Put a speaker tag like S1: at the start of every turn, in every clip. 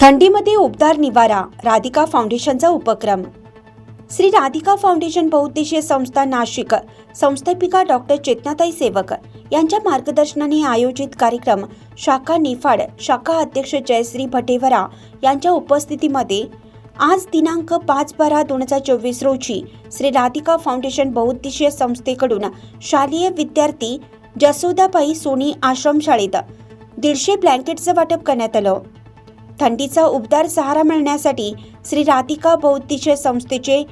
S1: थंडीमध्ये उबदार निवारा राधिका फाउंडेशनचा उपक्रम. श्री राधिका फाउंडेशन बहुउद्देशीय संस्था नाशिक संस्थापिका डॉक्टर चेतनाताई सेवक यांच्या मार्गदर्शनाने आयोजित कार्यक्रम शाखा निफाड शाखा अध्यक्ष जयश्री भटेवरा यांच्या उपस्थितीमध्ये आज दिनांक पाच बारा दोन हजार चोवीस रोजी श्री राधिका फाउंडेशन बहुउद्देशीय संस्थेकडून शालेय विद्यार्थी जसोदाबाई सोनी आश्रमशाळेत दीडशे ब्लँकेटचं वाटप करण्यात आलं. थंडीचा उबदार सहारा मिळण्यासाठी श्री राधिका बहुउद्देशीय संस्थेचे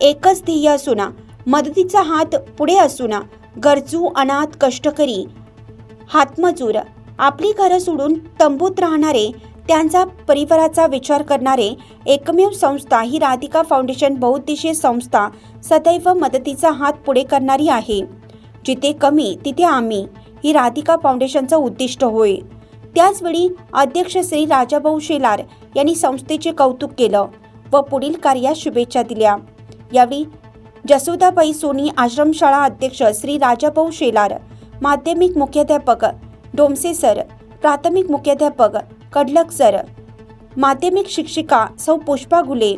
S1: एकच ध्येय असून मदतीचा हात पुढे असून गरजू अनाथ कष्टकरी हातमजूर आपली घरं सोडून तंबूत राहणारे त्यांचा परिवाराचा विचार करणारे एकमेव संस्था ही राधिका फाउंडेशन बहुद्देशीय संस्था सदैव मदतीचा हात पुढे करणारी आहे. जिथे कमी तिथे आम्ही ही राधिका फाउंडेशनचं उद्दिष्ट होय. त्याचवेळी अध्यक्ष श्री राजाभाऊ शेलार यांनी संस्थेचे कौतुक केलं व पुढील कार्यास शुभेच्छा दिल्या. यावेळी जसोदाबाई सोनी आश्रमशाळा अध्यक्ष श्री राजाभाऊ शेलार माध्यमिक मुख्याध्यापक डोमसे सर प्राथमिक मुख्याध्यापक कडलक सर माध्यमिक शिक्षिका सौ पुष्पा घुले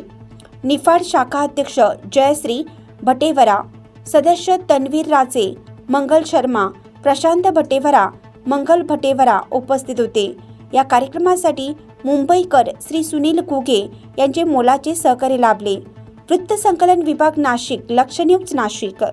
S1: निफाड शाखा अध्यक्ष जयश्री भटेवरा सदस्य तन्वीर राजे मंगल शर्मा प्रशांत भटेवरा मंगल भटेवरा उपस्थित होते. या कार्यक्रमासाठी मुंबईकर श्री सुनील घुगे यांचे मोलाचे सहकार्य लाभले. वृत्तसंकलन विभाग नाशिक लक्ष न्यूज नाशिक.